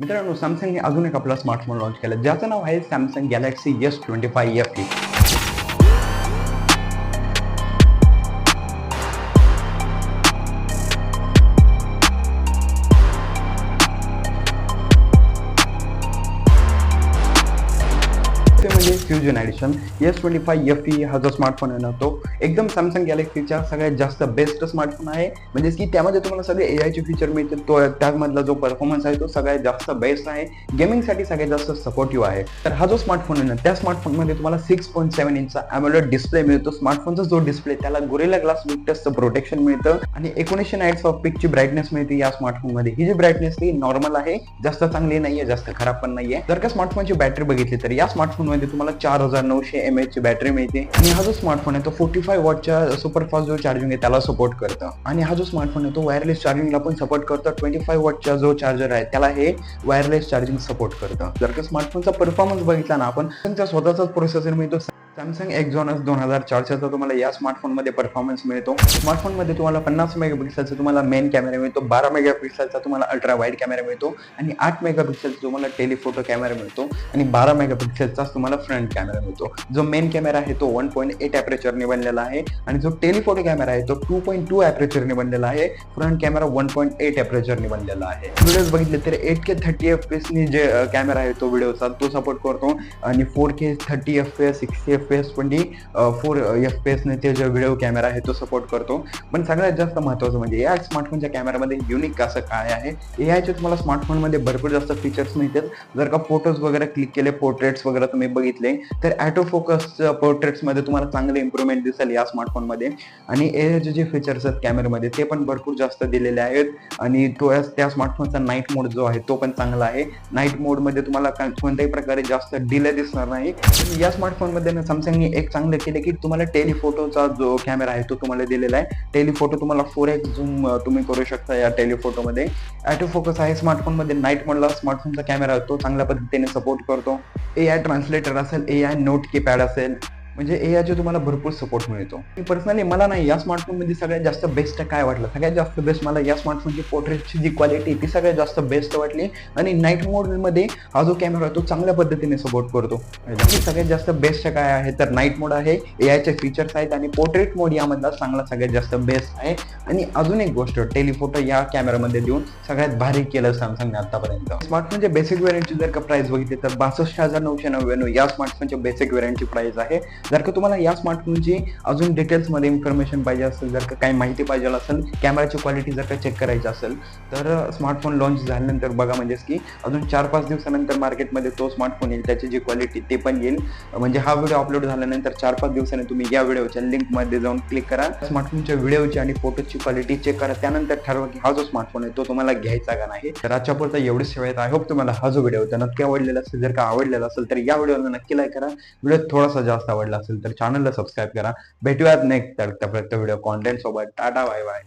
मित्रांनो सॅमसंगने अजून एक आपला स्मार्टफोन लॉन्च केला. ज्याचं नाव आहे Samsung Galaxy S twenty five F T म्हणजे fusion edition S twenty five F E हा जो स्मार्टफोन आहे ना तो एकदम सॅमसंग गॅलेक्सीच्या सगळ्यात जास्त बेस्ट स्मार्टफोन आहे. म्हणजे की त्यामध्ये तुम्हाला सगळे ए आयचे फीचर मिळतील तो त्यामधला जो परफॉर्मन्स आहे तो सगळ्यात जास्त बेस्ट आहे. गेमिंगसाठी सगळ्यात जास्त सपोर्टिव्ह आहे. तर हा जो स्मार्टफोन आहे ना त्या स्मार्टफोनमध्ये तुम्हाला सिक्स पॉईंट सेव्हन इंचचा अमोलेड डिस्प्ले मिळतो. स्मार्टफोनचा जो डिस्प्ले त्याला गोरेला ग्लास विक्टसचं प्रोटेक्शन मिळतं. आणि एकोणीसशे नाईट्स ऑफ पिकची ब्राईटनेस मिळते या स्मार्टफोनमध्ये ही जी ब्राईटनेस ती नॉर्मल आहे जास्त चांगली नाहीये जास्त खराब पण नाहीये. जर का स्मार्टफोनची बॅटरी बघितली तर या स्मार्टफोनमध्ये तुम्हाला चार हजार नऊशे एम एच ची बॅटरी मिळते. आणि हा जो स्मार्टफोन आहे तो फोर्टी फाय वॉटच्या सुपरफास्ट जो चार्जिंग आहे त्याला सपोर्ट करतं. आणि हा जो स्मार्टफोन आहे तो वायरलेस चार्जिंगला पण सपोर्ट करतं. ट्वेंटी फाय वॉटचा जो चार्जर आहे त्याला हे वायरलेस चार्जिंग सपोर्ट करतं. जर का स्मार्टफोनचा परफॉर्मन्स बघितला ना आपण त्यांचा स्वतःचाच प्रोसेसर मिळतो. सॅमसंग एक्झॉनस दोन हजार चारशेचा तुम्हाला या स्मार्टफोनमध्ये परफॉर्मन्स मिळतो. स्मार्टफोनमध्ये तुम्हाला पन्नास मेगापिक्सलचा तुम्हाला मेन कॅमेरा मिळतो बारा मेगापिक्सलचा तुम्हाला अल्ट्रा वाईड कॅमेरा मिळतो आणि आठ मेगापिक्सलचा तुम्हाला टेलिफोटो कॅमेरा मिळतो आणि बारा मेगापिक्सलचाच तुम्हाला फ्रंट कॅमेरा मिळतो. जो मेन कॅमेरा आहे तो वन पॉईंट एट ॲपरेचरने बनलेला आहे आणि जो टेलिफोटो कॅमेरा आहे तो टू पॉईंट टू ॲपरेचरने बनलेला आहे. Front camera one point eight ॲपरेचरने बनलेला आहे. व्हिडिओज बघितले तर eight K thirty F P एसनी जे कॅमेरा आहे तो व्हिडिओचा तो सपोर्ट करतो. आणि four K thirty F P S sixty F P S twenty four F P एसने ते जे व्हिडिओ कॅमेरा आहे तो सपोर्ट करतो. पण सगळ्यात जास्त महत्त्वाचं म्हणजे या स्मार्टफोनच्या कॅमेरामध्ये युनिक असं काय आहे? ए आयचे तुम्हाला स्मार्टफोनमध्ये भरपूर जास्त फीचर्स मिळतात. जर का फोटोज वगैरे क्लिक केले पोर्ट्रेट्स वगैरे तुम्ही बघितले तर ॲटो फोकस पोर्ट्रेट्समध्ये तुम्हाला चांगले इम्प्रुव्हमेंट दिसेल या स्मार्टफोनमध्ये आणि ए आयचे जे फीचर्स आहेत कॅमेऱ्यामध्ये ते पण भरपूर जास्त दिलेले आहेत. आणि तो त्या स्मार्टफोनचा नाईट मोड जो आहे तो पण चांगला आहे. नाईट मोडमध्ये तुम्हाला कोणत्याही प्रकारे जास्त डिले दिसणार नाही. या स्मार्टफोनमध्ये ना सॅमसंगने एक चांगलं केलं की तुम्हाला टेलिफोटोचा जो कॅमेरा आहे तो तुम्हाला दिलेला आहे. टेलिफोटो तुम्हाला फोर एक्स झूम तुम्ही करू शकता या टेलिफोटोमध्ये. ॲटो फोकस आहे स्मार्टफोनमध्ये नाईट मोडला स्मार्टफोनचा कॅमेरा तो चांगल्या पद्धतीने सपोर्ट करतो. ए आय ट्रान्सलेटर असेल ए आय नोट कीपॅड असेल म्हणजे ए आयचे तुम्हाला भरपूर सपोर्ट मिळतो. पर्सनली मला नाही या स्मार्टफोनमध्ये सगळ्यात जास्त बेस्ट काय वाटलं? सगळ्यात जास्त बेस्ट मला या स्मार्टफोनची पोर्ट्रेटची जी क्वालिटी ती सगळ्यात जास्त बेस्ट वाटली. आणि नाईट मोडमध्ये हा जो कॅमेरा आहे तो चांगल्या पद्धतीने सपोर्ट करतो. म्हणजे सगळ्यात जास्त बेस्ट काय आहे तर नाईट मोड आहे ए आयचे फीचर्स आहेत आणि पोर्ट्रेट मोड यामधला चांगला सगळ्यात जास्त बेस्ट आहे. आणि अजून एक गोष्ट टेलिफोटो या कॅमेरामध्ये देऊन सगळ्यात भारी केलं सॅमसंगने आतापर्यंत. स्मार्टफोनचे बेसिक वेरियंटची जर का प्राइस बघितली तर बासष्ट हजार नऊशे नव्याण्णव या स्मार्टफोनच्या बेसिक वेरियंटची प्राइस आहे. जर का तुम्हाला या स्मार्टफोनची अजून डिटेल्समध्ये इन्फॉर्मेशन पाहिजे असेल जर का काही माहिती पाहिजे असेल कॅमेराची क्वालिटी जर का चेक करायची असेल तर स्मार्टफोन लॉन्च झाल्यानंतर बघा म्हणजेच की अजून चार पाच दिवसानंतर मार्केटमध्ये तो स्मार्टफोन येईल त्याची जी क्वालिटी ते पण येईल. म्हणजे हा व्हिडिओ अपलोड झाल्यानंतर चार पाच दिवसाने तुम्ही या व्हिडिओच्या लिंकमध्ये जाऊन क्लिक करा. स्मार्टफोनच्या व्हिडिओची आणि फोटोची क्वालिटी चेक करा. त्यानंतर ठरवा की हा जो स्मार्टफोन आहे तो तुम्हाला घ्यायचा का नाही. तर आजच्या पुरता एवढीच सेवा आय होप तुम्हाला हा जो व्हिडिओ होता नक्की आवडलेला असेल जर का आवडलेला असेल तर या व्हिडिओला नक्की लाईक करा. व्हिडिओ थोडासा जास्त आवडला असेल तर चॅनलला सबस्क्राईब करा. भेटूयात नेक्स्ट तर व्हिडिओ कॉन्टेंट सोबत. Tata bye bye